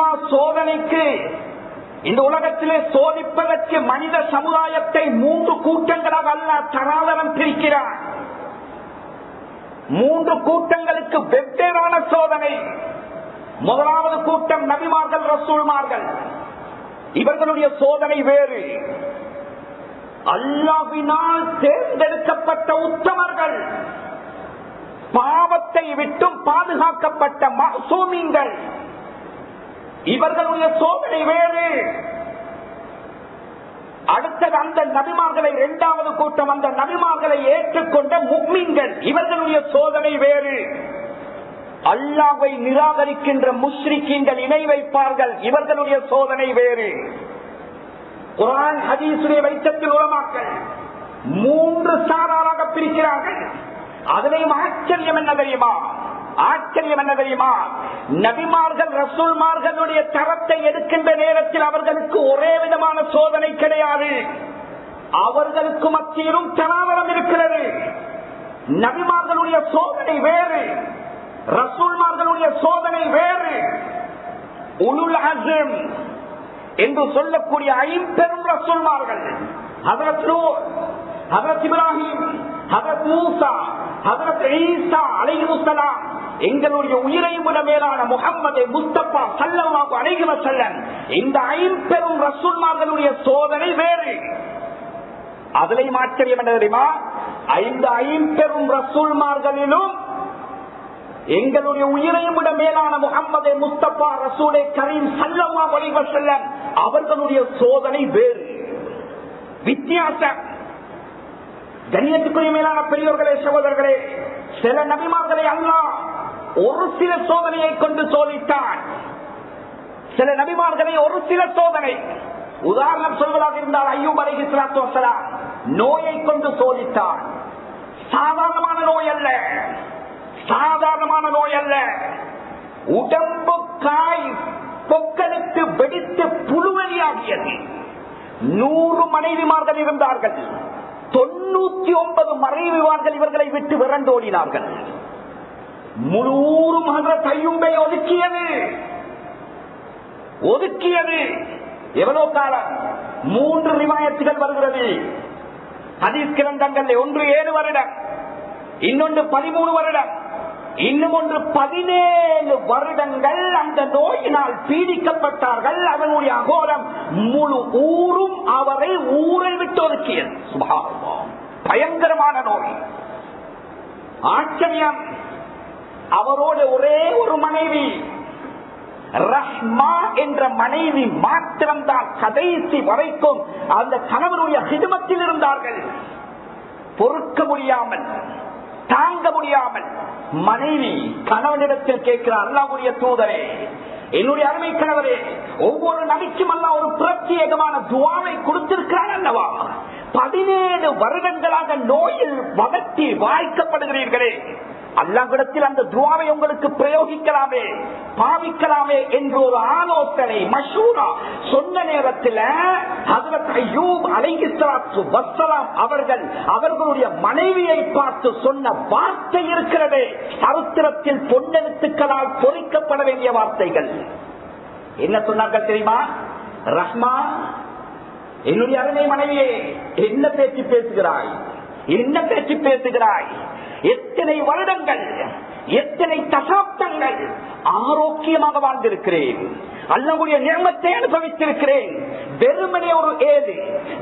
அல்லா சோதனைக்கு இந்த உலகத்திலே சோதிப்பதற்கு மனித சமுதாயத்தை மூன்று கூட்டங்களாக அல்லா தராதரம் பிரிக்கிறார் மூன்று கூட்டங்களுக்கு வெவ்வேறான சோதனை. முதலாவது கூட்டம் நபிமார்கள் ரசூல்மார்கள். இவர்களுடைய சோதனை வேறு. அல்லாவினால் தேர்ந்தெடுக்கப்பட்ட உத்தமர்கள் பாவத்தை விட்டும் பாதுகாக்கப்பட்ட மசூமிங்கள் இவர்களுடைய சோதனை வேறு. அடுத்தது அந்த நபிமார்களை இரண்டாவது கூட்டம் அந்த நபிமார்களை ஏற்றுக்கொண்ட முக்மீன்கள் இவர்களுடைய சோதனை வேறு. அல்லாவை நிராகரிக்கின்ற முஸ்ரிக்கீன்கள் இணை வைப்பார்கள் இவர்களுடைய சோதனை வேறு. குரான் ஹதீசுடைய வைத்தத்தில் உரமாக்கள் மூன்று சாராராக பிரிக்கிறார்கள். அதனை ஆச்சரியம் என்ன தெரியுமா? ஆச்சரியம் என்ன தெரியுமா? நபிமார்கள் ரசூல்மார்களுடைய தரத்தை எடுக்கின்ற நேரத்தில் அவர்களுக்கு ஒரே விதமான சோதனை கிடையாது. அவர்களுக்கு மத்தியிலும் தனாவரம் இருக்கிறது. நபிமார்களுடைய சோதனை வேறு. ரசூல்மார்களுடைய சோதனை வேறு. உலுல் அஸ்ம் என்று சொல்லக்கூடிய ஐம்பெரும் ரசூல்மார்கள் ஹதரத் நூர் ஹதரத் இப்ராஹிம் ஹதரத் மூசா ஹதரத் ஈசா அலைஹிமுஸ்ஸலாம் எங்களுடைய உயிரையும் விட மேலான முகம்மதை முஸ்தபா சல்லல்லாஹு அணைகிற செல்லன் இந்த ஐம்பெரும் ரசூல்மார்களுடைய சோதனை வேறு. அதிலையும் ஆச்சரியம் என்ன தெரியுமா? ஐந்து ஐம்பெரும் ரசூல்மார்களிலும் எங்களுடைய உயிரையும் விட மேலான முகம்மது முஸ்தபா ரசூலை கரீம் சல்லம்மா வழிவ செல்லம் அவர்களுடைய சோதனை வேறு. வித்தியாசம். கண்ணியத்துக்குரிய மேலான பெரியோர்களே சகோதரர்களே சில நபிமார்களை அல்லா ஒரு சில சோதனையை கொண்டு சோதித்தான். சில நபிமார்களை ஒரு சில சோதனை. உதாரணம் சொல்வதாக இருந்தால் ஐயூப் அலி இஸ்லாத்து வசலாம் நோயை கொண்டு சோதித்தான். சாதாரணமான நோய் அல்ல. சாதாரணமான நோய் அல்ல. உடம்பு காய் பொக்களுக்கு வெடித்து புழுவெளியாகியது. நூறு மனைவிமார்கள் இருந்தார்கள். தொண்ணூத்தி ஒன்பது மறைவிவார்கள் இவர்களை விட்டு விரண்டோடினார்கள். முழூறு மகர கையும்பை ஒதுக்கியது. ஒதுக்கியது. எவ்வளவு காலம் மூன்று ரிவாயத்துகள் வருகிறது. ஹதீஸ் கிரந்தங்கள் ஒன்று ஏழு வருடம் இன்னொன்று பதிமூணு வருடம் இன்னும் ஒன்று பதினேழு வருடங்கள் அந்த நோயினால் பீடிக்கப்பட்டார்கள். அவனுடைய அகோரம் முழு ஊரும் அவரை ஊரை விட்டு ஒதுக்கியது. பயங்கரமான நோய். ஆச்சரியம். அவரோட ஒரே ஒரு மனைவி. ரஹ்மா என்ற மனைவி மாத்திரம்தான் கடைசி வரைக்கும் அந்த கணவனுடைய ஹிதமத்தில் இருந்தார்கள். பொறுக்க முடியாமல் தாங்க முடியாமல் மனைவி கணவனிடத்தில் கேட்கிறார் அல்லாவுடைய தூதரே என்னுடைய அருமை கணவரே ஒவ்வொரு நபிக்கும் அல்ல ஒரு பிரத்யேகமான துவாவை கொடுத்திருக்கிறார் அல்லவா? பதினேழு வருடங்களாக நோயில் வதட்டி வாய்க்கப்படுகிறீர்களே அல்லாவிடத்தில் அந்த துவாவை உங்களுக்கு பிரயோகிக்கலாமே பாவிக்கலாமே என்று ஒரு ஆலோசனை மஷூரா. சொன்ன நேரத்தில் வசலாம் அவர்கள் அவர்களுடைய மனைவியை பார்த்து சொன்ன வார்த்தை இருக்கிறதே. சரித்திரத்தில் பொன்னெழுத்துக்களால் பொறிக்கப்பட வேண்டிய வார்த்தைகள். என்ன சொன்னார்கள் தெரியுமா? ரஹ்மா என்னுடைய அருமை மனைவியே என்ன பேச்சு பேசுகிறாய்? என்ன பேச்சு பேசுகிறாய்? எத்தனை வருடங்கள் எத்தனை தசாப்தங்கள் ஆரோக்கியமாக வாழ்ந்திருக்கிறேன். அல்லக்கூடிய நியமத்தை அனுபவித்திருக்கிறேன். வெறுமனே ஒரு ஏழு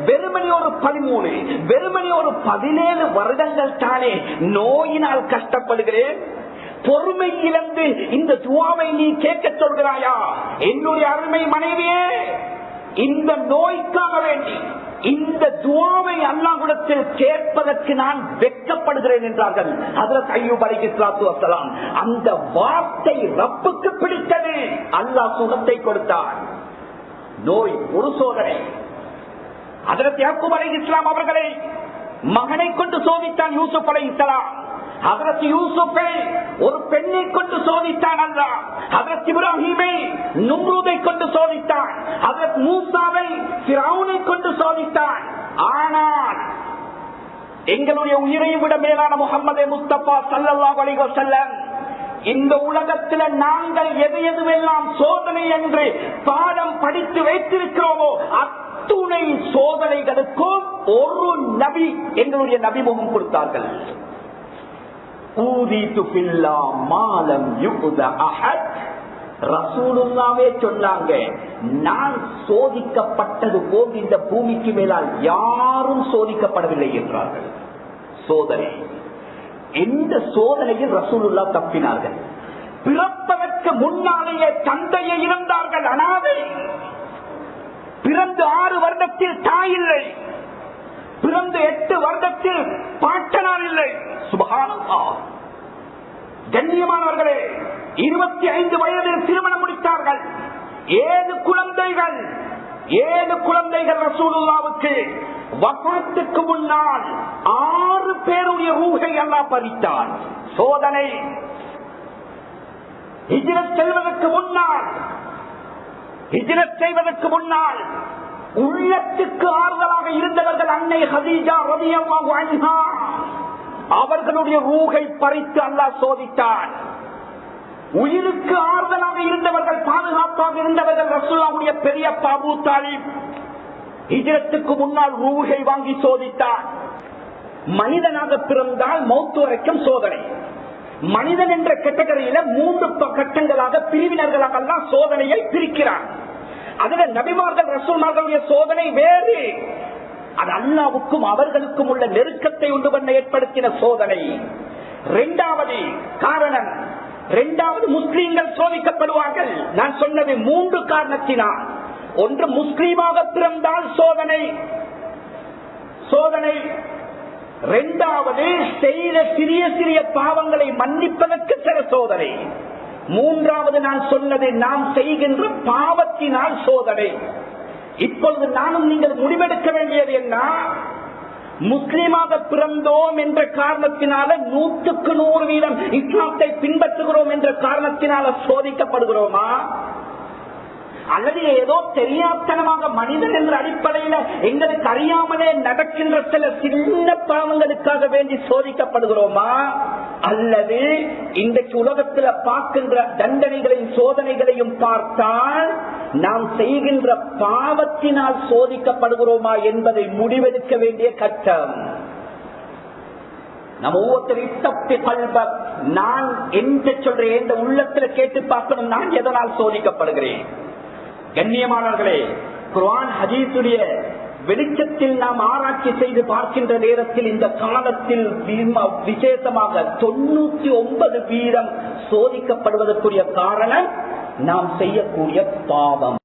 வெறுமனே ஒரு பதிமூணு வெறுமனே ஒரு பதினேழு வருடங்கள் தானே நோயினால் கஷ்டப்படுகிறேன். பொறுமை இழந்து இந்த துவாவை நீ கேட்க சொல்கிறாயா? என்னுடைய அருமை மனைவியே இந்த நோய்க்காக வேண்டி இந்த துவாவை அல்லாஹுடத்தில் கேட்பதற்கு நான் வெட்கப்படுகிறேன் என்றார்கள். அதில் ஐயூப் அலிகிஸ்லாத்து வசலாம் அந்த வார்த்தை ரப்புக்கு பிடித்தது. அல்லாஹ் சுகத்தை கொடுத்தார். நோய் ஒரு சோதனை. அதற்கு யாக்கூப் அலை இஸ்லாம் அவர்களை மகனை கொண்டு சோதித்தான் யூசுப் அலை இஸ்லாம் அதற்கு யூசுப்பை ஒரு பெண்ணை கொண்டு சோதித்தான் அல்ல அதற்கு இப்ராஹிமை நும்ரூதை கொண்டு சோதித்தான். அதற்கு மூசாவை சிராவுனை கொண்டு சோதித்தான். ஆனால் எங்களுடைய உயிரையும் விட மேலான முகமது முஸ்தபா சல்லல்லாஹு அலைஹி வஸல்லம் இந்த உலகத்தில் நாங்கள் எது எதுவெல்லாம் சோதனை என்று பாடம் படித்து வைத்திருக்கிறோமோ அத்துணை சோதனைகளுக்கும் ஒரு நபி எங்களுடைய நபிமுகம் கொடுத்தார்கள். ஊதி பில்லா மாலம் யுகுத அஹத் ரசூலுல்லாவே சொன்னாங்க. நான் சோதிக்கப்பட்டது போல் இந்த பூமிக்கு மேலால் யாரும் சோதிக்கப்படவில்லை என்றார்கள். சோதனை. எந்த சோதனையில் ரசூலுல்லா தப்பினார்கள்? பிறப்பதற்கு முன்னாலேயே தந்தையை இருந்தார்கள் அனாதை. பிறந்து ஆறு வருடத்தில் தாய் இல்லை. பிறந்து எட்டு வருடத்தில் பாட்டனார் இல்லை. சுபகானந்தா கண்ணியமானவர்களே இருபத்தி ஐந்து வயதில் திருமணம் முடித்தார்கள். ஏழு குழந்தைகள் ஏழு குழந்தைகள் ரசூலுல்லாவுக்கு வசனத்துக்கு முன்னால் ஆறு பேருடைய ரூகை எல்லாம் பறித்தான் சோதனை. ஹிஜ்ரத் செல்வதற்கு முன்னால் ஹிஜ்ரத் செய்வதற்கு முன்னால் உள்ளத்துக்கு ஆறுதலாக இருந்தவர்கள் அன்னை ஹதீஜா ரதியல்லாஹு அன்ஹா அவர்களுடைய ரூகை பறித்து அல்லாஹ் சோதித்தான் உயிருக்கு ஆறுதலாக இருந்தவர்கள் பாதுகாப்பாக இருந்தவர்கள் ரசூல்லாவுடைய பெரிய பாபு தாலிப் ஹிஜரத்துக்கு முன்னால் ரூகை வாங்கி சோதித்தார். மனிதனாக பிறந்தால் மௌத்து வரைக்கும் சோதனை. மனிதன் என்ற கேட்டகரியில மூன்று ப- கட்டங்களாக பிரிவினர்களாக எல்லாம் சோதனையை பிரிக்கிறார் அதுல நபிமார்கள் ரசூல்மார்களுடைய சோதனை வேறு. அது அல்லாவுக்கும் அவர்களுக்கும் உள்ள நெருக்கத்தை உண்டு பண்ண ஏற்படுத்தின சோதனை. இரண்டாவது காரணம் இரண்டாவது முஸ்லீம்கள் சோதிக்கப்படுவார்கள். நான் சொன்னது மூன்று காரணத்தினால். ஒன்று முஸ்லீமாக பிறந்தால் சோதனை. சோதனை. இரண்டாவது செய்த சிறிய சிறிய பாவங்களை மன்னிப்பதற்கு சில சோதனை. மூன்றாவது நான் சொன்னது நாம் செய்கின்ற பாவத்தினால் சோதனை. இப்பொழுது நானும் நீங்கள் முடிவெடுக்க வேண்டியது என்ன? முஸ்லீமாக பிறந்தோம் என்ற காரணத்தினால நூற்றுக்கு நூறு வீதம் இஸ்லாத்தை பின்பற்றுகிறோம் என்ற காரணத்தினால சோதிக்கப்படுகிறோமா? அல்லது ஏதோ தெரியாத்தனமாக மனிதன் என்ற அடிப்படையில எங்களுக்கு அறியாமலே நடக்கின்ற சில சின்ன பாவங்களுக்காக வேண்டி சோதிக்கப்படுகிறோமா? அல்லது இன்றைக்கு உலகத்துல பார்க்கின்ற தண்டனைகளையும் சோதனைகளையும் பார்த்தால் நாம் செய்கின்ற பாவத்தினால் சோதிக்கப்படுகிறோமா என்பதை முடிவெடுக்க வேண்டிய கட்டம். நம்ம ஒவ்வொருத்தர் தப்பி கல்வ நான் என்ன சொல்றேன் இந்த உள்ளத்துல கேட்டு பார்க்கணும். நான் எதனால் சோதிக்கப்படுகிறேன்? கண்ணியமானவர்களே குர்வான் ஹதீஸுடைய வெளிச்சத்தில் நாம் ஆராய்ச்சி செய்து பார்க்கின்ற நேரத்தில் இந்த காலத்தில் விசேஷமாக தொண்ணூத்தி ஒன்பது வீதம் சோதிக்கப்படுவதற்குரிய காரணம் நாம் செய்யக்கூடிய பாவம்.